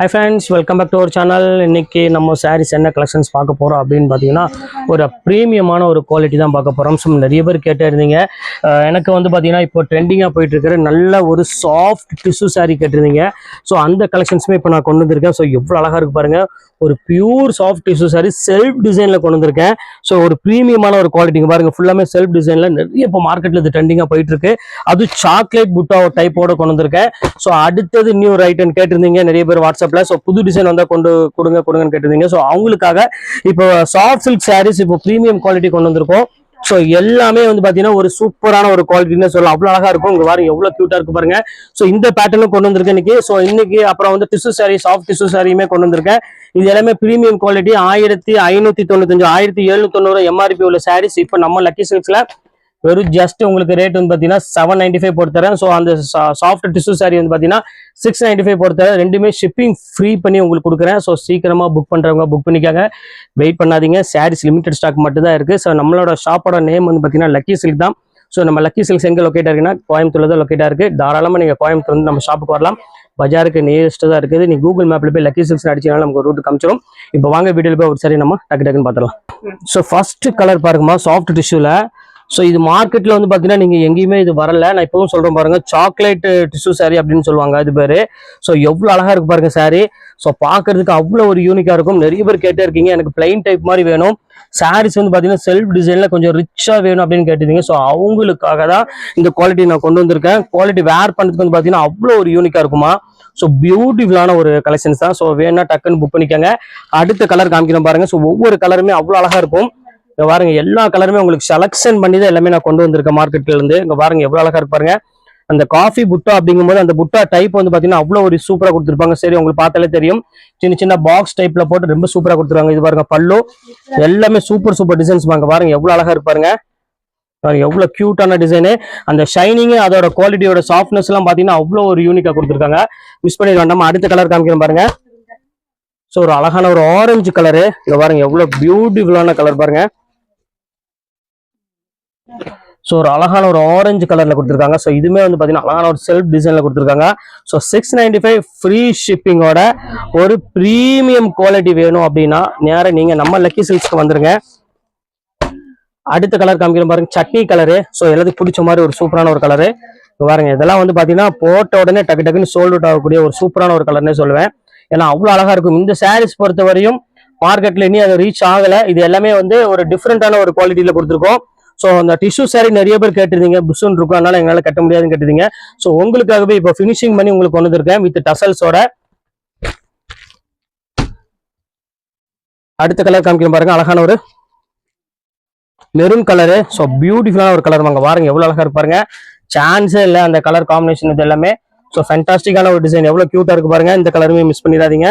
Hi friends welcome back to our channel இன்றைக்கி நம்ம சாரீஸ் என்ன கலெக்ஷன்ஸ் பார்க்க போகிறோம் அப்படின்னு பார்த்தீங்கன்னா ஒரு ப்ரீமியமான ஒரு குவாலிட்டி தான் பார்க்க போகிறோம் ஸோ நிறைய பேர் கேட்டிருந்தீங்க எனக்கு வந்து பார்த்தீங்கன்னா இப்போ ட்ரெண்டிங்காக போயிட்டு இருக்கிற நல்ல ஒரு சாஃப்ட் டிஷ்யூ சாரீ கேட்டிருந்தீங்க. ஸோ அந்த கலெக்ஷன்ஸுமே இப்போ நான் கொண்டு வந்திருக்கேன். ஸோ எவ்வளோ அழகாக இருக்கு பாருங்கள் ஒரு pure soft tissue saree self டிசைனில் கொண்டு வந்திருக்கேன். ஸோ ஒரு ப்ரீமியமான ஒரு குவாலிட்டிங்க பாருங்கள் ஃபுல்லாமே செல்ஃப் டிசைனில் நிறைய இப்போ மார்க்கெட்டில் இது ட்ரெண்டிங்காக போயிட்டு இருக்கு அது சாக்லேட் புட்டா டைப்போட கொண்டு வந்திருக்கேன். ஸோ அடுத்தது நியூ ரைட்டன் கேட்டிருந்தீங்க நிறைய பேர் வாட்ஸ்அப்பில் ஸோ புது டிசைன் வந்தால் கொண்டு கொடுங்க கொடுங்கன்னு கேட்டிருந்தீங்க. ஸோ அவங்களுக்காக இப்போ சாஃப்ட் சில்க் சாரீஸ் இப்போ ப்ரீமியம் குவாலிட்டி கொண்டு வந்திருக்கோம். ஸோ எல்லாமே வந்து பாத்தீங்கன்னா ஒரு சூப்பரான ஒரு குவாலிட்டின்னு சொல்லலாம். அவ்வளோ அழகா இருக்கும். உங்க வாரம் எவ்வளோ க்யூட்டாக இருக்கு பாருங்க. ஸோ இந்த பேட்டர்னும் கொண்டு வந்திருக்கேன் இன்னைக்கு. ஸோ இன்னைக்கு அப்புறம் வந்து டிசு சாரீ சாஃப்ட் டிசு சாரியுமே கொண்டு வந்திருக்கேன். இது எல்லாமே ப்ரீமியம் குவாலிட்டி ஆயிரத்தி ஐநூத்தி தொண்ணூத்தஞ்சு ஆயிரத்தி எழுநூத்தொண்ணூறு எம்ஆர்பி உள்ள சாரீஸ் இப்போ நம்ம லக்கி சில்க்ஸ்ல வெறும் ஜஸ்ட் உங்களுக்கு ரேட் வந்து பார்த்தீங்கன்னா செவன் நைன்டி ஃபைவ் போட்டு தரேன் ஸோ அந்த சாஃப்ட் டிஷ்யூ சாரி வந்து பார்த்தீங்கன்னா சிக்ஸ் நைன்டி ஃபைவ் போட்டு தரேன் ரெண்டுமே ஷிப்பிங் ஃப்ரீ பண்ணி உங்களுக்கு கொடுக்குறேன். ஸோ சீக்கிரமாக புக் பண்ணுறவங்க புக் பண்ணிக்காங்க. வெயிட் பண்ணாதீங்க. சாரீஸ் லிமிடெட் ஸ்டாக் மட்டும்தான் இருக்குது ஸோ நம்மளோட ஷாப்போட நேம் வந்து பார்த்தீங்கன்னா லக்கி சில்க் தான். ஸோ நம்ம லக்கி சில்க்ஸ் எங்கே லொக்கேட் இருக்குன்னா கோயம்புத்தூர் தான் லொக்கேட்டாக இருக்குது தாராளமாக நீங்கள் கோயம்புத்தூர் வந்து நம்ம ஷாப்புக்கு வரலாம். பஜாருக்கு நியரஸ்ட்டு தான் இருக்குது. நீ கூகுள் மேப்பில் போய் லக்கி சில்க்ஸ் அடிச்சினால நமக்கு ரூட் காமிச்சிடும் இப்போ வாங்க வீடியோவில் போய் ஒரு சரி நம்ம டக்கு டக்குன்னு பார்த்துலாம் ஸோ ஃபஸ்ட்டு கலர் பாருங்கம்மா. சாஃப்ட் டிஷ்யூவில் ஸோ இது மார்க்கெட்டில் வந்து பார்த்தீங்கன்னா நீங்கள் எங்கேயுமே இது வரல. நான் இப்பவும் சொல்கிறேன் பாருங்கள் சாக்லேட் டிஷ்யூ saree அப்படின்னு சொல்லுவாங்க அது பேர். ஸோ எவ்வளோ அழகாக இருக்கு பாருங்கள் saree. ஸோ பார்க்கறதுக்கு அவ்வளோ ஒரு யூனிக்காக இருக்கும். நிறைய பேர் கேட்டே இருக்கீங்க எனக்கு பிளைன் டைப் மாதிரி வேணும். சாரீஸ் வந்து பார்த்தீங்கன்னா செல்ஃப் டிசைனில் கொஞ்சம் ரிச்சாக வேணும் அப்படின்னு கேட்டிருந்தீங்க. ஸோ அவங்களுக்காக தான் இந்த குவாலிட்டி நான் கொண்டு வந்திருக்கேன். குவாலிட்டி வேர் பண்ணுறதுக்கு வந்து பார்த்தீங்கன்னா அவ்வளோ ஒரு யூனிக்காக இருக்குமா? ஸோ பியூட்டிஃபுல்லான ஒரு கலெக்ஷன்ஸ் தான். ஸோ வேணா டக்குன்னு புக் பண்ணிக்கோங்க. அடுத்த கலர் காமிக்கிறேன் பாருங்க. ஸோ ஒவ்வொரு கலருமே அவ்வளோ அழகாக இருக்கும். இங்க பாருங்க எல்லா கலருமே உங்களுக்கு செலக்ஷன் பண்ணி தான் எல்லாமே நான் கொண்டு வந்திருக்கேன் மார்க்கெட்ல இருந்து இங்க பாருங்க எவ்வளவு அழகா இருப்பாருங்க அந்த காஃபி புட்டா அப்படிங்கும்போது அந்த புட்டா டைப் வந்து பாத்தீங்கன்னா அவ்வளவு ஒரு சூப்பரா கொடுத்துருப்பாங்க. சரி உங்களுக்கு பார்த்தாலே தெரியும். சின்ன சின்ன பாக்ஸ் டைப்ல போட்டு ரொம்ப சூப்பரா கொடுத்துருவாங்க இது பாருங்க பல்லு. எல்லாமே சூப்பர் சூப்பர் டிசைன்ஸ் பாருங்க. பாருங்க எவ்வளவு அழகா இருப்பாருங்க பாருங்க. எவ்வளவு கியூட்டான டிசைனு அந்த ஷைனிங் அதோட குவாலிட்டியோட சாஃப்ட்னஸ் எல்லாம் பாத்தீங்கன்னா அவ்வளவு ஒரு யூனிக்கா கொடுத்துருக்காங்க. மிஸ் பண்ணிட வேண்டாம் அடுத்த கலர் காமிக்கிறேன் பாருங்க. ஸோ ஒரு அழகான ஒரு ஆரஞ்சு கலரு இங்க பாருங்க எவ்வளவு பியூட்டிஃபுல்லான கலர் பாருங்க. ஸோ ஒரு அழகான ஒரு ஆரஞ்சு கலரில் கொடுத்துருக்காங்க. ஸோ இதுவுமே வந்து பார்த்தீங்கன்னா அழகான ஒரு செல்ஃப் டிசைனில் கொடுத்துருக்காங்க. So six ninety five free ஷிப்பிங்கோட ஒரு ப்ரீமியம் குவாலிட்டி வேணும் அப்படின்னா நேராக நீங்கள் நம்ம லக்கி சில்க்ஸ்க்கு வந்துருங்க. அடுத்த கலர் காமிக்கிற பாருங்க. சட்னி கலரு ஸோ எல்லாத்துக்கும் பிடிச்ச மாதிரி ஒரு சூப்பரான ஒரு கலரு பாருங்க. இதெல்லாம் வந்து பார்த்தீங்கன்னா போட்ட உடனே டக்கு டக்குன்னு சோல்ட் அவுட் ஆகக்கூடிய ஒரு சூப்பரான ஒரு கலர்னே சொல்லுவேன். ஏன்னா அவ்வளோ அழகாக இருக்கும். இந்த சாரீஸ் பொறுத்த வரையும் மார்க்கெட்ல இனி அது ரீச் ஆகலை. இது எல்லாமே வந்து ஒரு டிஃப்ரெண்டான ஒரு குவாலிட்டியில் கொடுத்துருக்கோம். ஸோ அந்த டிஷ்யூ சாரி நிறைய பேர் கேட்டிருந்தீங்க. புஷ்ஷுன்னு இருக்கும். அதனால எங்களால் கட்ட முடியாதுன்னு கேட்டிருந்தீங்க. ஸோ உங்களுக்காகவே இப்போ ஃபினிஷிங் பண்ணி உங்களுக்கு கொண்டு வந்திருக்கேன் வித் டசல்ஸோட அடுத்த கலர் காமிக்கிறேன் பாருங்க. அழகான ஒரு மெரூன் கலரு ஸோ பியூட்டிஃபுல்லான ஒரு கலர் வாங்க. பாருங்க எவ்வளோ அழகா இருப்பாருங்க சான்ஸே இல்லை அந்த கலர் காம்பினேஷன் இது எல்லாமே. ஸோ ஃபென்டாஸ்டிக்கான ஒரு டிசைன் எவ்வளோ க்யூட்டாக இருக்கு பாருங்க. இந்த கலருமே மிஸ் பண்ணிடாதீங்க.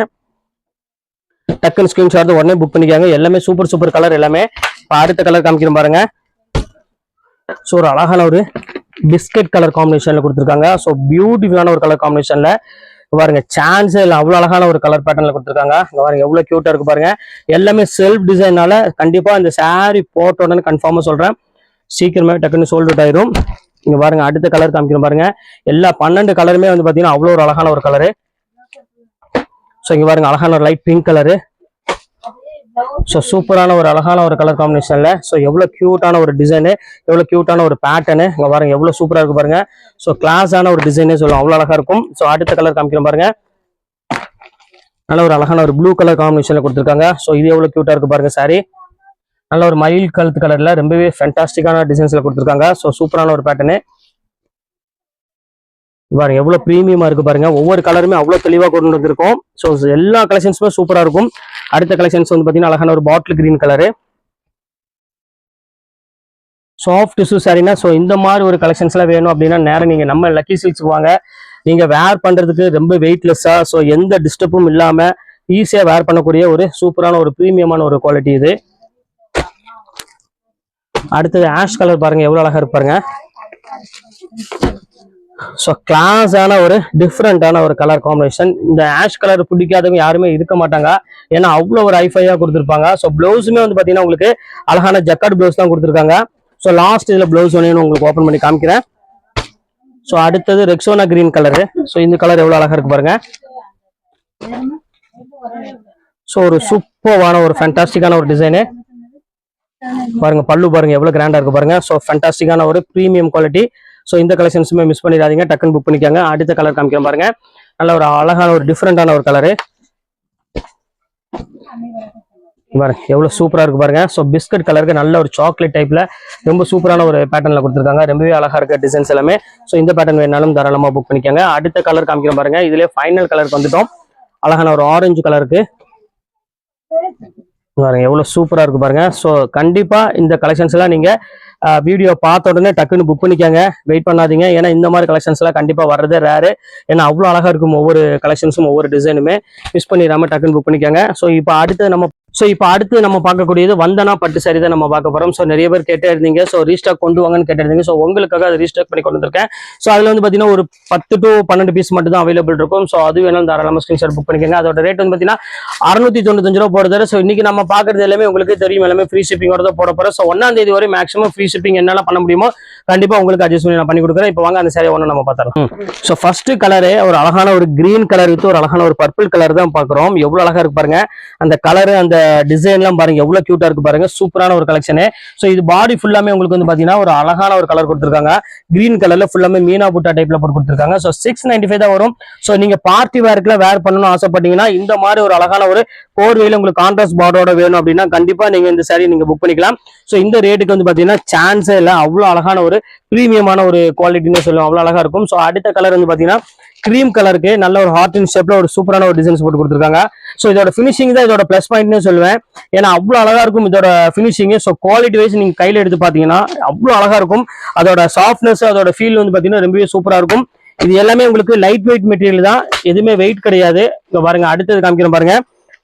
டக்குன்னு ஸ்கிரீன்ஷாட் உடனே புக் பண்ணிக்காங்க. எல்லாமே சூப்பர் சூப்பர் கலர் எல்லாமே. இப்போ அடுத்த கலர் காமிக்கிறேன் பாருங்க. ஸோ ஒரு அழகான ஒரு பிஸ்கட் கலர் காம்பினேஷன்ல கொடுத்துருக்காங்க. ஸோ பியூட்டிஃபுல்லான ஒரு கலர் காம்பினேஷன்ல பாருங்க சான்ஸே இல்லை அவ்வளோ அழகான ஒரு கலர் பேட்டர்ல கொடுத்துருக்காங்க. இங்க பாருங்க எவ்வளோ கியூட்டா இருக்கு பாருங்க. எல்லாமே செல்ஃப் டிசைனால கண்டிப்பா இந்த சாரி போட்ட உடனே கன்ஃபார்மா சொல்றேன். சீக்கிரமே டக்குன்னு சோல்ட் அவுட் ஆயிரும். இங்க பாருங்க அடுத்த கலர் காமிக்கணும் பாருங்க. எல்லா பன்னெண்டு கலருமே வந்து பாத்தீங்கன்னா அவ்வளோ ஒரு அழகான ஒரு கலரு ஸோ இங்க பாருங்க அழகான ஒரு லைட் பிங்க் கலரு ஸோ சூப்பரான ஒரு அழகான ஒரு கலர் காம்பினேஷன்ல ஸோ எவ்வளோ கியூட்டான ஒரு டிசைனு எவ்வளோ கியூட்டான ஒரு பேட்டர்னு இங்கே பாருங்க எவ்வளோ சூப்பரா இருக்கு பாருங்க. ஸோ கிளாஸான ஒரு டிசைனே சொல்லுவோம் அவ்வளோ அழகா இருக்கும். ஸோ அடுத்த கலர் காமிக்கிறோம் பாருங்க. நல்ல ஒரு அழகான ஒரு ப்ளூ கலர் காம்பினேஷன்ல கொடுத்துருக்காங்க. ஸோ இது எவ்வளோ கியூட்டா இருக்கு பாருங்க சாரி நல்ல ஒரு மயில் கழுத்து கலர்ல ரொம்பவே ஃபென்டாஸ்டிக்கான டிசைன்ஸ்ல கொடுத்துருக்காங்க. ஸோ சூப்பரான ஒரு பேட்டர்னு பாருங்க எவ்வளவு ப்ரீமியமா இருக்கு பாருங்க. ஒவ்வொரு கலருமே அவ்வளவு தெளிவா கொண்டு வந்திருக்கும். ஸோ எல்லா கலெக்ஷன்ஸுமே சூப்பரா இருக்கும். அடுத்த கலெக்ஷன்ஸ் வந்து பாத்தீங்கன்னா அழகான ஒரு bottle green colour soft tissue சாரினா so இந்த மாதிரி ஒரு கலெக்ஷன்ஸ்லாம் வேணும் அப்படின்னா நேரம் நீங்க நம்ம லக்கி சில்க்ஸ் வாங்க. நீங்க வேர் பண்றதுக்கு ரொம்ப வெயிட்லெஸ்ஸா ஸோ எந்த டிஸ்டர்பும் இல்லாம ஈஸியா வேர் பண்ணக்கூடிய ஒரு சூப்பரான ஒரு ப்ரீமியமான ஒரு குவாலிட்டி இது. அடுத்தது ஆஷ் கலர் பாருங்க எவ்வளவு அழகா இருப்பாருங்க ஸோ கிளாஸான ஒரு டிஃப்ரெண்டான ஒரு கலர் காம்பினேஷன் இந்த ஆஷ் கலர் பிடிக்காதவங்க யாருமே இருக்க மாட்டாங்க. ஏன்னா அவ்வளோ ஒரு ஐஃபையாக கொடுத்துருப்பாங்க. ஸோ ப்ளவுஸுமே வந்து பார்த்தீங்கன்னா உங்களுக்கு அழகான ஜக்கார்ட் ப்ளவுஸ் தான் கொடுத்துருக்காங்க. ஸோ லாஸ்ட் இதில் ப்ளவுஸ் ஒன்று உங்களுக்கு ஓப்பன் பண்ணி காமிக்கிறேன். ஸோ அடுத்தது ரெக்ஸோனா கிரீன் கலரு ஸோ இந்த கலர் எவ்வளோ அழகாக இருக்கு பாருங்க. ஸோ ஒரு சூப்பர்வான ஒரு ஃபேண்டாஸ்டிக்கான ஒரு டிசைனு பாருங்க பல்லு பாருங்க எவ்வளோ கிராண்டாக இருக்கு பாருங்க. ஸோ ஃபேண்டாஸ்டிக்கான ஒரு ப்ரீமியம் குவாலிட்டி ஸோ இந்த கலெக்ஷன்ஸுமே மிஸ் பண்ணிடாதீங்க. டக்குன்னு புக் பண்ணிக்காங்க. அடுத்த கலர் காமிக்கிற பாருங்க. நல்ல ஒரு அழகான ஒரு டிஃப்ரெண்டான ஒரு கலரு பாருங்க எவ்வளோ சூப்பராக இருக்கு பாருங்க. ஸோ பிஸ்கட் கலருக்கு நல்ல ஒரு சாக்லேட் டைப்ல ரொம்ப சூப்பரான ஒரு பேட்டர்ல கொடுத்துருக்காங்க. ரொம்பவே அழகா இருக்க டிசைன்ஸ் எல்லாமே. ஸோ இந்த பேட்டர்ன் வேணாலும் தாராளமாக புக் பண்ணிக்கோங்க. அடுத்த கலர் காமிக்கிற பாருங்க. இதுலேயே ஃபைனல் கலருக்கு வந்துட்டோம். அழகான ஒரு ஆரஞ்சு கலருக்கு பாருங்க எவ்வளோ சூப்பராக இருக்கு பாருங்க. ஸோ கண்டிப்பாக இந்த கலெக்ஷன்ஸ் எல்லாம் நீங்கள் வீடியோ பார்த்த உடனே டக்குன்னு புக் பண்ணிக்கோங்க. வெயிட் பண்ணாதீங்க. ஏன்னா இந்த மாதிரி கலெக்ஷன்ஸ் எல்லாம் கண்டிப்பா வர்றதே ரேரு ஏன்னா அவ்வளோ அழகா இருக்கும் ஒவ்வொரு கலெக்ஷன்ஸும் ஒவ்வொரு டிசைனுமே மிஸ் பண்ணிடாம டக்குன்னு புக் பண்ணிக்கோங்க. ஸோ இப்போ அடுத்து நம்ம ஸோ இப்போ அடுத்து நம்ம பார்க்கக்கூடியது வந்தனா பட்டு saree தான் நம்ம பார்க்க போறோம். ஸோ நிறைய பேர் கேட்டே இருந்தீங்க. ஸோ ரீஸ்டாக் கொண்டு வாங்கன்னு கேட்டிருந்தீங்க ஸோ உங்களுக்காக அதை ரீஸ்டாக் பண்ணி கொண்டு வந்திருக்கேன். ஸோ அதில் வந்து பார்த்தீங்கன்னா ஒரு பத்து டு பன்னெண்டு பீஸ் மட்டும் தான் அவைலபிள் இருக்கும். ஸோ அது வேணாலும் தாராளமாக ஸ்கிரீன்ஷாட் புக் பண்ணிக்கோங்க. அதோட ரேட் வந்து பார்த்தீங்கன்னா அறுநூத்தி தொண்ணூத்தஞ்சு ரூபா போடுறது ஸோ இன்னைக்கு நம்ம பார்க்கறது எல்லாமே உங்களுக்கு தெரியும். எல்லாமே ஃப்ரீ ஷிப்பிங்கோட தான் போட போறோம். ஸோ ஒன்னாம் தேதி வரை மேக்ஸிமம் ஃப்ரீ ஷிப்பிங் என்னால பண்ண முடியுமோ கண்டிப்பா உங்களுக்கு அட்ஜஸ்ட் பண்ணி நான் பண்ணி கொடுக்குறேன். இப்போ வாங்க அந்த saree ஒன்று நம்ம பார்த்துறோம் ஸோ ஃபர்ஸ்ட் கலரே ஒரு அழகான ஒரு கிரீன் கலர் ஒரு அழகான ஒரு பர்பிள் கலர் தான் பார்க்குறோம். எவ்வளவு அழகா இருக்கு பாருங்க. அந்த கலர் அந்த டிசைன்லாம் பாருங்க எவ்வளவு கியூட்டா இருக்கு பாருங்க. சூப்பரான ஒரு கலெக்ஷனு ஸோ இது பாடி ஃபுல்லாமே உங்களுக்கு வந்து பாத்தீங்கன்னா ஒரு அழகான ஒரு கலர் கொடுத்துருக்காங்க. கிரீன் கலர்ல ஃபுல்லாமே மீனா புட்டா டைப்ல போட்டு கொடுத்துருக்காங்க. ஸோ சிக்ஸ் நைன்டி ஃபைவ் தான் வரும். ஸோ நீங்க பார்ட்டி வேர்க்குல வேர் பண்ணணும்னு ஆசைப்பட்டீங்கன்னா இந்த மாதிரி ஒரு அழகான ஒரு போர்வையில உங்களுக்கு கான்ட்ராஸ்ட் பார்டரோட வேணும் அப்படின்னா கண்டிப்பா நீங்க இந்த சாரி நீங்க புக் பண்ணிக்கலாம். ஸோ இந்த ரேட்டுக்கு வந்து பாத்தீங்கன்னா சான்ஸே இல்லை. அவ்வளோ அழகான ஒரு ப்ரீமியமான ஒரு குவாலிட்டின்னு சொல்லுவோம். அவ்வளோ அழகா இருக்கும். ஸோ அடுத்த கலர் வந்து பாத்தீங்கன்னா கிரீம் கலருக்கு நல்ல ஒரு ஹார்ட் இன் ஷேப்ல ஒரு சூப்பரான ஒரு டிசைன்ஸ் போட்டு கொடுத்துருக்காங்க. ஸோ இதோட ஃபினிஷிங் தான் இதோட ப்ளஸ் பாயிண்ட்னு சொல்லுவேன். ஏன்னா அவ்வளோ அழகா இருக்கும் இதோட ஃபினிஷிங் ஸோ குவாலிட்டி வைஸ் நீங்க கையில எடுத்து பாத்தீங்கன்னா அவ்வளோ அழகா இருக்கும். அதோட சாஃப்ட்னஸ் அதோட ஃபீல் வந்து பாத்தீங்கன்னா ரொம்பவே சூப்பரா இருக்கும். இது எல்லாமே உங்களுக்கு லைட் வெயிட் மெட்டீரியல் தான். எதுவுமே வெயிட் கிடையாது. இங்க பாருங்க அடுத்தது காமிக்கிறேன் பாருங்க.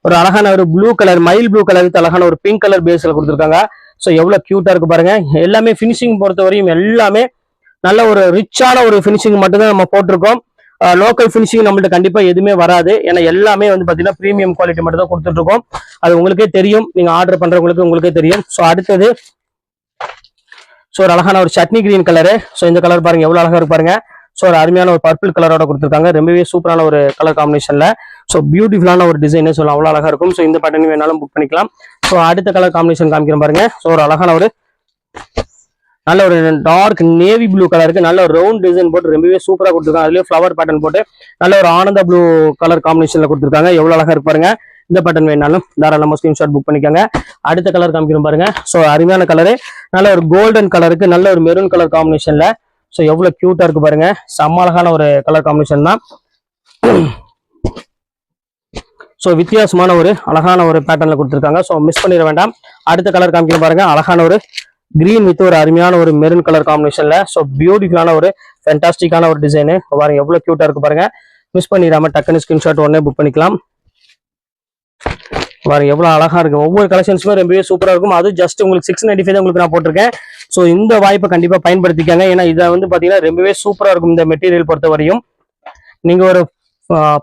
ஒரு அழகான ஒரு ப்ளூ கலர் மயில் ப்ளூ கலர் அழகான ஒரு பிங்க் கலர் பேஸ்ல கொடுத்துருக்காங்க. ஸோ எவ்வளவு கியூட்டா இருக்கு பாருங்க. எல்லாமே ஃபினிஷிங் பொறுத்த வரையும் எல்லாமே நல்ல ஒரு ரிச்சான ஒரு ஃபினிஷிங் மட்டும்தான் நம்ம போட்டிருக்கோம். லோக்கல் ஃபினிஷிங் நம்மள்ட்ட கண்டிப்பாக எதுவுமே வராது. ஏன்னா எல்லாமே வந்து பார்த்தீங்கன்னா ப்ரீமியம் குவாலிட்டி மட்டும் தான் கொடுத்துட்ருக்கோம் அது உங்களுக்கே தெரியும். நீங்கள் ஆர்டர் பண்ணுறவங்களுக்கு உங்களுக்கே தெரியும். ஸோ அடுத்தது ஸோ ஒரு அழகான ஒரு சட்னி கிரீன் கலரு ஸோ இந்த கலர் பாருங்க எவ்வளோ அழகாக இருப்பாருங்க ஸோ ஒரு அருமையான ஒரு பர்பிள் கலரோட கொடுத்துருக்காங்க. ரொம்பவே சூப்பரான ஒரு கலர் காம்பினேஷனில் ஸோ பியூட்டிஃபுல்லான ஒரு டிசைன் சொல்லலாம். அவ்வளோ அழகாக இருக்கும். ஸோ இந்த பேட்டர்ன் வேணாலும் புக் பண்ணிக்கலாம். ஸோ அடுத்த கலர் காம்பினேஷன் காமிக்கிறேன் பாருங்க. ஸோ ஒரு அழகான ஒரு நல்ல ஒரு டார்க் நேவி ப்ளூ கலருக்கு நல்ல ஒரு ரவுண்ட் டிசைன் போட்டு ரொம்பவே சூப்பராக கொடுத்துருக்காங்க. அதுலேயே ஃப்ளவர் பேட்டர்ன் போட்டு நல்ல ஒரு ஆனந்த ப்ளூ கலர் காம்பினேஷனில் கொடுத்துருக்காங்க. எவ்வளோ அழகாக இருப்பாருங்க இந்த பேட்டர்ன் வேணாலும் தாராளமாக ஸ்கிரீன்ஷாட் புக் பண்ணிக்கோங்க. அடுத்த கலர் காமிக்கிறோம் பாருங்க. ஸோ அருமையான கலரு நல்ல ஒரு கோல்டன் கலருக்கு நல்ல ஒரு மெரூன் கலர் காம்பினேஷனில் ஸோ எவ்வளோ க்யூட்டாக இருக்கு பாருங்க. செம்ம அழகான ஒரு கலர் காம்பினேஷன் தான். ஸோ வித்தியாசமான ஒரு அழகான ஒரு பேட்டர்னில் கொடுத்துருக்காங்க. ஸோ மிஸ் பண்ணிட வேண்டாம். அடுத்த கலர் காமிக்கிறோம் பாருங்க. அழகான ஒரு கிரீன் வித் ஒரு அருமையான ஒரு மெரூன் கலர் காம்பினேஷன்ல ஸோ பியூட்டிஃபுல்லான ஒரு ஃபென்டாஸ்டிக்கான ஒரு டிசைனு பாருங்க எவ்வளவு கியூட்டா இருக்கு பாருங்க. மிஸ் பண்ணிடாம டக்குன்னு ஸ்கிரீன்ஷாட் உடனே புக் பண்ணிக்கலாம். பாருங்க எவ்வளவு அழகா இருக்கும் ஒவ்வொரு கலெக்ஷன்ஸுமே ரொம்பவே சூப்பரா இருக்கும். அது ஜஸ்ட் உங்களுக்கு சிக்ஸ் நைன்டி ஃபைவ் உங்களுக்கு நான் போட்டிருக்கேன். ஸோ இந்த வாய்ப்பை கண்டிப்பா பயன்படுத்திக்காங்க. ஏன்னா இதை வந்து பாத்தீங்கன்னா ரொம்பவே சூப்பரா இருக்கும் இந்த மெட்டீரியல் பொறுத்த வரையும் நீங்க ஒரு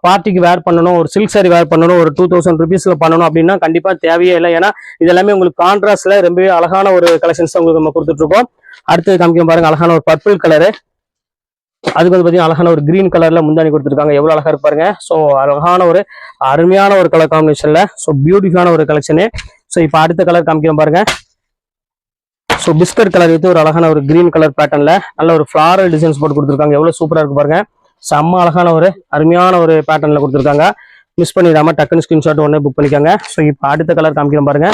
பார்ட்டிக்கு வேர் பண்ணணும் ஒரு சில்க் சாரி வேர் பண்ணணும் ஒரு டூ தௌசண்ட் ருபீஸில் பண்ணணும் அப்படின்னா கண்டிப்பாக தேவையே இல்லை. ஏன்னா இது எல்லாமே உங்களுக்கு கான்ட்ராஸ்டில் ரொம்பவே அழகான ஒரு கலெக்ஷன்ஸ் உங்களுக்கு நம்ம கொடுத்துட்ருக்கோம். அடுத்தது காமிக்கும் பாருங்க அழகான ஒரு பர்பிள் கலரு அதுக்கு வந்து பார்த்தீங்கன்னா அழகான ஒரு க்ரீன் கலரில் முந்தானி கொடுத்துருக்காங்க. எவ்வளோ அழகாக இருப்பாருங்க ஸோ அழகான ஒரு அருமையான ஒரு கலர் காம்பினேஷனில் ஸோ பியூட்டிஃபுல்லான ஒரு கலெக்ஷனு ஸோ இப்போ அடுத்த கலர் காமிக்கிறோம் பாருங்க. ஸோ பிஸ்கட் கலர் வித்து ஒரு அழகான ஒரு கிரீன் கலர் பேட்டர்னில் நல்ல ஒரு ஃப்ளாரல் டிசைன்ஸ் போட்டு கொடுத்துருக்காங்க. எவ்வளோ சூப்பராக இருக்கு பாருங்க. செம்ம அழகான ஒரு அருமையான ஒரு பேட்டர்னில் கொடுத்துருக்காங்க. மிஸ் பண்ணிடாம டக்குன்னு ஸ்கிரீன்ஷாட் ஒன்று புக் பண்ணிக்கோங்க. ஸோ இப்போ அடுத்த கலர் காமிக்கிறோம் பாருங்க.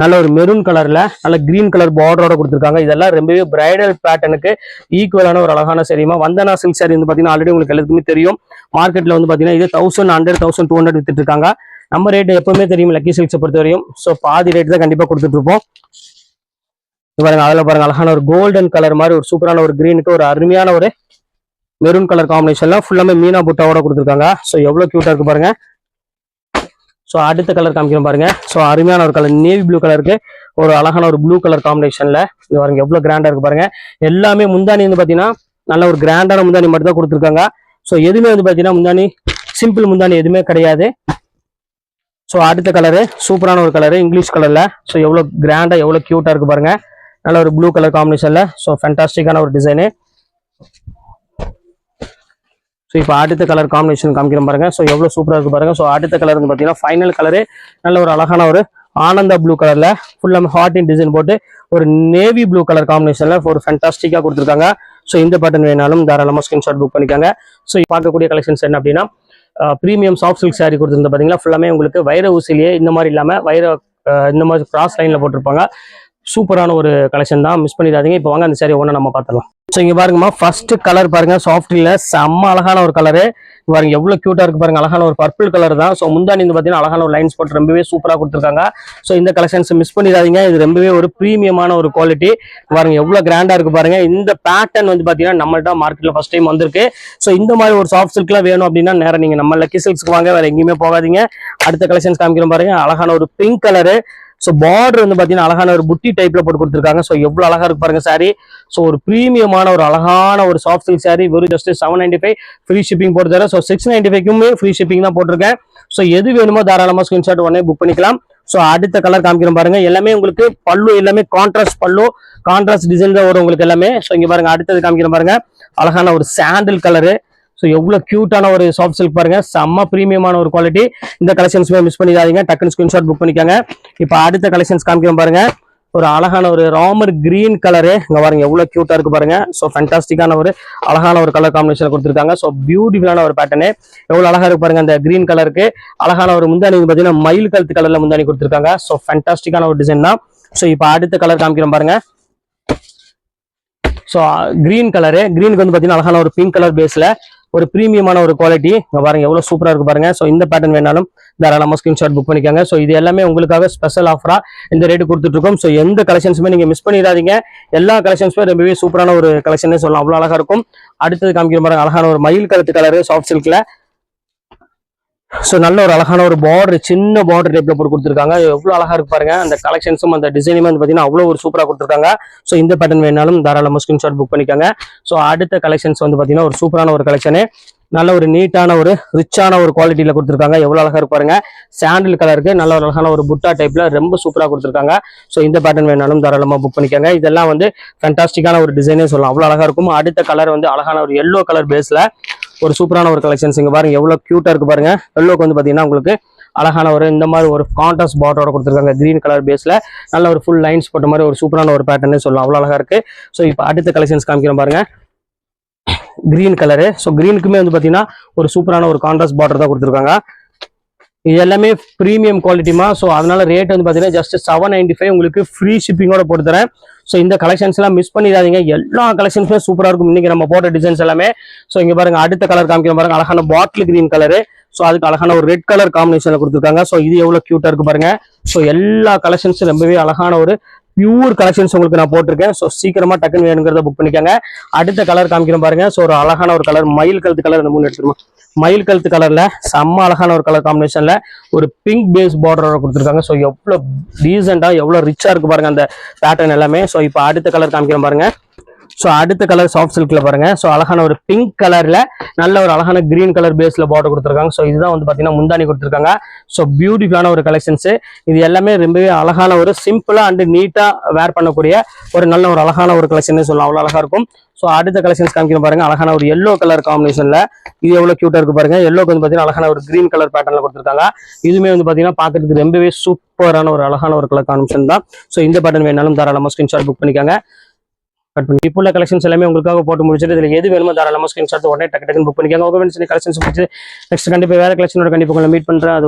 நல்ல ஒரு மெரூன் கலர்ல நல்ல கிரீன் கலர் பார்டரோட கொடுத்துருக்காங்க. இதெல்லாம் ரொம்பவே பிரைடல் பேட்டர்னுக்கு ஈக்குவலான ஒரு அழகான சரிமா வந்தனா சில்க் சாரி வந்து பாத்தீங்கன்னா ஆல்ரெடி உங்களுக்கு எல்லாத்துக்குமே தெரியும். மார்க்கெட்ல வந்து பாத்தீங்கன்னா இது thousand hundred thousand two hundred வித்துட்டு இருக்காங்க நம்ம ரேட் எப்பவுமே தெரியும் லக்கி சில்க்ஸை பொறுத்த வரையும் ஸோ பாதி ரேட் தான் கண்டிப்பா கொடுத்துட்டு இருப்போம் பாருங்க அதில் பாருங்க அழகான ஒரு கோல்டன் கலர் மாதிரி ஒரு சூப்பரான ஒரு கிரீனுக்கு ஒரு அருமையான ஒரு மெரூன் கலர் காம்பினேஷன்ல ஃபுல்லாமே மீனா புட்டாவோட கொடுத்துருக்காங்க. ஸோ எவ்வளோ க்யூட்டா இருக்கு பாருங்க. ஸோ அடுத்த கலர் காமிக்கிறோம் பாருங்க. ஸோ அருமையான ஒரு கலர் நேவி ப்ளூ கலருக்கு ஒரு அழகான ஒரு ப்ளூ கலர் காம்பினேஷன்ல இது பாருங்க எவ்வளோ கிராண்டா இருக்கு பாருங்க. எல்லாமே முந்தானி வந்து பாத்தீங்கன்னா நல்ல ஒரு கிராண்டான முந்தானி மட்டும் தான் கொடுத்துருக்காங்க. ஸோ எதுவுமே வந்து பாத்தீங்கன்னா முந்தானி சிம்பிள் முந்தானி எதுவுமே கிடையாது. ஸோ அடுத்த கலரு சூப்பரான ஒரு கலரு இங்கிலீஷ் கலர்ல ஸோ எவ்வளவு கிராண்டா எவ்வளவு க்யூட்டா இருக்கு பாருங்க. நல்ல ஒரு ப்ளூ கலர் காம்பினேஷன்ல ஸோ ஃபேண்டாஸ்டிக்கான ஒரு டிசைனு ஸோ இப்போ அடுத்த கலர் காம்பினேஷன் காமிக்கிற பாருங்க. ஸோ எவ்வளோ சூப்பராக இருக்கு பாருங்க. ஸோ அடுத்த கலர் வந்து பார்த்தீங்கன்னா ஃபைனல் கலரு நல்ல ஒரு அழகான ஒரு ஆனந்தா ப்ளூ கலர்ல ஃபுல்லாக ஹார்ட் இன் டிசைன் போட்டு ஒரு நேவி ப்ளூ கலர் காம்பினேஷன்ல ஒரு ஃபேண்டாஸ்டிக்காக கொடுத்துருக்காங்க. ஸோ இந்த பட்டன் வேணாலும் தாராளமாக ஸ்கிரீன்ஷாட் புக் பண்ணிக்காங்க. ஸோ பார்க்கக்கூடிய கலெக்ஷன்ஸ் என்ன அப்படின்னா ப்ரீமியம் சாஃப்ட் சில்க் சாரி கொடுத்துருந்த பார்த்தீங்கன்னா ஃபுல்லாமே உங்களுக்கு வைர ஊசிலேயே இந்த மாதிரி இல்லாமல் வைர இந்த மாதிரி கிராஸ் லைனில் போட்டிருப்பாங்க. சூப்பரான ஒரு கலெக்ஷன் தான். மிஸ் பண்ணிடாதீங்க. இப்போ வாங்க அந்த சேரீ ஒன்று நம்ம பார்த்துடலாம். ஸோ இங்கே பாருங்கம்மா ஃபர்ஸ்ட் கலர் பாருங்க. சாஃப்ட்ல செம்ம அழகான ஒரு கலரு பாருங்க எவ்வளோ க்யூட்டாக இருக்கு பாருங்க. அழகான ஒரு பர்பிள் கலர் தான். ஸோ முந்தானி வந்து பார்த்தீங்கன்னா அழகான ஒரு லைன்ஸ் போட்டு ரொம்பவே சூப்பராக கொடுத்துருக்காங்க. ஸோ இந்த கலெக்ஷன்ஸ் மிஸ் பண்ணிடாதீங்க. இது ரொம்பவே ஒரு ப்ரீமியமான ஒரு குவாலிட்டி பாருங்க எவ்வளோ கிராண்டாக இருக்கு பாருங்க. இந்த பேட்டர்ன் வந்து பார்த்தீங்கன்னா நம்மள்ட்ட மார்க்கெட்டில் ஃபர்ஸ்ட் டைம் வந்திருக்கு. ஸோ இந்த மாதிரி ஒரு சாஃப்ட் சில்க்லாம் வேணும் அப்படின்னா நேரம் நீங்கள் நம்ம லக்கி சில்க்ஸ்க்கு வாங்க. வேற எங்கேயுமே போகாதீங்க. அடுத்த கலெக்ஷன்ஸ் காமிக்கிறோம் பாருங்க. அழகான ஒரு பிங்க் கலரு ஸோ பார்டர் வந்து பார்த்தீங்கன்னா அழகான ஒரு புட்டி டைப்ல போட்டு கொடுத்துருக்காங்க. ஸோ எவ்வளோ அழகா இருக்கு பாருங்க சாரி ஸோ ஒரு ப்ரீமியமான ஒரு அழகான ஒரு சாஃப்ட் சில்க் சாரி வெறும் just seven ninety five free shipping போட்டு தரேன். ஸோ சிக்ஸ் நைன்டி ஃபைவ்க்குமே ஃப்ரீ ஷிப்பிங் தான் போட்டிருக்கேன். ஸோ எது வேணுமோ தாராளமாக ஸ்கிரீன்ஷாட் உடனே புக் பண்ணிக்கலாம். ஸோ அடுத்த கலர் காமிக்கிறோம் பாருங்க. எல்லாமே உங்களுக்கு பல்லு எல்லாமே கான்ட்ராஸ்ட் பல்லு கான்ட்ராஸ்ட் டிசைன் தான் வரும் உங்களுக்கு எல்லாமே. ஸோ இங்கே பாருங்க அடுத்தது காமிக்கிறோம் பாருங்க. அழகான ஒரு சாண்டில் கலரு ஸோ எவ்வளோ க்யூட்டான ஒரு சாஃப்ட் சில்க் பாருங்க. செம்ம ப்ரீமியமான ஒரு குவாலிட்டி இந்த கலெக்ஷன்ஸுமே மிஸ் பண்ணிடாதீங்க. டக்குன்னு ஸ்கிரீன்ஷாட் புக் பண்ணிக்கோங்க. இப்போ அடுத்த கலெக்ஷன்ஸ் காமிக்கிறோம் பாருங்க. ஒரு அழகான ஒரு ராமர் கிரீன் கலரு இங்கே பாருங்க எவ்வளோ க்யூட்டாக இருக்கு பாருங்க. ஸோ ஃபேண்டாஸ்டிக்கான ஒரு அழகான ஒரு கலர் காம்பினேஷன் கொடுத்துருக்காங்க. ஸோ பியூட்டிஃபுல்லான ஒரு பேட்டர்னு எவ்வளோ அழகாக இருக்கு பாருங்க அந்த கிரீன் கலருக்கு அழகான ஒரு முந்தானி பார்த்தீங்கன்னா மயில் கழுத்து கலரில் முந்தானி கொடுத்துருக்காங்க. ஸோ ஃபேண்டாஸ்டிக்கான ஒரு டிசைன் தான் ஸோ இப்போ அடுத்த கலர் காமிக்கிறோம் பாருங்க. ஸோ கிரீன் கலரு கிரீனுக்கு வந்து பார்த்தீங்கன்னா அழகான ஒரு பிங்க் கலர் பேஸில் ஒரு ப்ரீமியமான ஒரு குவாலிட்டி இங்கே பாருங்க எவ்வளோ சூப்பராக இருக்குது பாருங்க. ஸோ இந்த பேட்டர்ன் வேணாலும் தாராளமாக ஸ்கிரீன்ஷாட் புக் பண்ணிக்கோங்க. ஸோ இது எல்லாமே உங்களுக்காக ஸ்பெஷல் ஆஃபராக இந்த ரேட்டு கொடுத்துட்ருக்கோம் ஸோ எந்த கலெக்ஷன்ஸுமே நீங்கள் மிஸ் பண்ணிடாதீங்க. எல்லா கலெக்ஷன்ஸுமே ரொம்பவே சூப்பரான ஒரு கலெக்ஷனே சொல்லலாம். அவ்வளோ அழகாக இருக்கும். அடுத்தது காமிக்கிற பாருங்க அழகான ஒரு மயில் கழுத்து கலரு சாஃப்ட் சில்கில் ஸோ நல்ல ஒரு அழகான ஒரு பார்டர் சின்ன பார்டர் டைப்ல போட்டு கொடுத்துருக்காங்க. எவ்வளோ அழகா இருக்கு பாருங்க. அந்த கலெக்ஷன்ஸும் அந்த டிசைனுமே வந்து பார்த்தீங்கன்னா அவ்வளோ ஒரு சூப்பராக கொடுத்துருக்காங்க. ஸோ இந்த பேட்டர்ன் வேணாலும் தாராளமாக ஸ்கிரீன்ஷாட் புக் பண்ணிக்காங்க. ஸோ அடுத்த கலெக்ஷன்ஸ் வந்து பார்த்தீங்கன்னா ஒரு சூப்பரான ஒரு கலெக்ஷனு நல்ல ஒரு நீட்டான ஒரு ரிச்சான ஒரு குவாலிட்டியில கொடுத்துருக்காங்க. எவ்வளோ அழகா இருக்கு பாருங்க. சாண்டில் கலருக்கு நல்ல ஒரு அழகான ஒரு புட்டா டைப்ல ரொம்ப சூப்பராக கொடுத்துருக்காங்க. ஸோ இந்த பேட்டர்ன் வேணாலும் தாராளமாக புக் பண்ணிக்கோங்க. இதெல்லாம் வந்து ஃபேண்டாஸ்டிக்கான ஒரு டிசைனே சொல்லலாம். அவ்வளோ அழகா இருக்கும். அடுத்த கலர் வந்து அழகான ஒரு எல்லோ கலர் பேஸ்ல ஒரு சூப்பரான ஒரு கலெக்ஷன்ஸ் இங்க பாருங்க எவ்வளவு கியூட்டா இருக்கு பாருங்க. எல்லோக்கு வந்து பாத்தீங்கன்னா உங்களுக்கு அழகான ஒரு இந்த மாதிரி ஒரு கான்ட்ராஸ்ட் பார்டரோட கொடுத்துருக்காங்க. கிரீன் கலர் பேஸ்ல நல்ல ஒரு ஃபுல் லைன்ஸ் போட்ட மாதிரி ஒரு சூப்பரான ஒரு பேட்டர்னே சொல்லலாம். அவ்வளவு அழகா இருக்கு. ஸோ இப்போ அடுத்த கலெக்ஷன்ஸ் காமிக்கிறோம் பாருங்க. கிரீன் கலரு ஸோ கிரீனுக்குமே வந்து பாத்தீங்கன்னா ஒரு சூப்பரான ஒரு கான்ட்ராஸ்ட் பார்டர் தான் கொடுத்துருக்காங்க. இது எல்லாமே ப்ரீமியம் குவாலிட்டிமா ஸோ அதனால ரேட் வந்து பார்த்தீங்கன்னா ஜஸ்ட் செவன் நைன்டி ஃபைவ் உங்களுக்கு ஃப்ரீ ஷிப்பிங்கோட போட்டு தரேன். ஸோ இந்த கலெக்ஷன்ஸ் எல்லாம் மிஸ் பண்ணிடாதீங்க. எல்லா கலெக்ஷன்ஸுமே சூப்பராக இருக்கும். இன்றைக்கி நம்ம போட்ட டிசைன்ஸ் எல்லாமே. ஸோ இங்கே பாருங்க அடுத்த கலர் காமிக்கிற பாருங்க. அழகான பாட்டில் கிரீன் கலரு ஸோ அதுக்கு அழகான ஒரு ரெட் கலர் காம்பினேஷனில் கொடுத்துருக்காங்க. ஸோ இது எவ்வளோ க்யூட்டாக இருக்கு பாருங்க. ஸோ எல்லா கலெக்ஷன்ஸும் ரொம்பவே அழகான ஒரு பியூர் கலெக்ஷன்ஸ் உங்களுக்கு நான் போட்டிருக்கேன். ஸோ சீக்கிரமா டக்குன்னு வேணுங்கிறத புக் பண்ணிக்கோங்க. அடுத்த கலர் காமிக்கிறேன் பாருங்க. ஸோ ஒரு அழகான ஒரு கலர் மயில் கழுத்து கலர் இந்த மூணு எடுத்துருமா? மயில் கழுத்து கலர்ல செம்ம அழகான ஒரு கலர் காம்பினேஷன்ல ஒரு பிங்க் பேஸ் பார்டரோட கொடுத்துருக்காங்க. ஸோ எவ்வளோ டீசெண்டா எவ்வளோ ரிச்சா இருக்கு பாருங்க அந்த பேட்டர்ன் எல்லாமே. ஸோ இப்போ அடுத்த கலர் காமிக்கிறேன் பாருங்க. ஸோ அடுத்த கலர் சாஃப்ட் சில்க்ல பாருங்க. ஸோ அழகான ஒரு பிங்க் கலர்ல நல்ல ஒரு அழகான கிரீன் கலர் பேஸில் பார்டர் கொடுத்துருக்காங்க. ஸோ இதுதான் வந்து பாத்தீங்கன்னா முந்தானி கொடுத்துருக்காங்க. ஸோ பியூட்டிஃபுல்லான ஒரு கலெக்ஷன்ஸு இது எல்லாமே ரொம்பவே அழகான ஒரு சிம்பிளாக அண்ட் நீட்டாக வேர் பண்ணக்கூடிய ஒரு நல்ல ஒரு அழகான ஒரு கலெக்ஷன் சொல்லலாம். அவ்வளோ அழகாக இருக்கும். ஸோ அடுத்த கலெக்ஷன்ஸ் காமிக்கிறேன் பாருங்க. அழகான ஒரு எல்லோ கலர் காம்பினேஷனில் இது எவ்வளோ க்யூட்டாக இருக்கு பாருங்க. எல்லோக்கு வந்து பார்த்தீங்கன்னா அழகான ஒரு கிரீன் கலர் பேட்டர்ல கொடுத்துருக்காங்க. இதுவுமே வந்து பாத்தீங்கன்னா பார்க்கறதுக்கு ரொம்பவே சூப்பரான ஒரு அழகான ஒரு கலர் காம்பினேஷன் தான். ஸோ இந்த பேட்டர்ன் வேணாலும் தாராளமாக ஸ்கிரீன்ஷாட் புக் பண்ணிக்காங்க. கட் பண்ணி இப்போ உள்ள கலெக்ஷன்ஸ் எல்லாமே உங்களுக்காக போட்டு முடிச்சிட்டு இதுல எது வேணுமோ தாராளமாக ஸ்கிரீன்ஷாட் உடனே டக்கு டக்குன்னு புக் பண்ணிக்கோங்க. ஓகே கலெக்ஷன்ஸ் முடிச்சு நெக்ஸ்ட் கண்டிப்பா வேற கலெக்ஷனோட கண்டிப்பாக உங்களை மீட் பண்ணுறேன் அது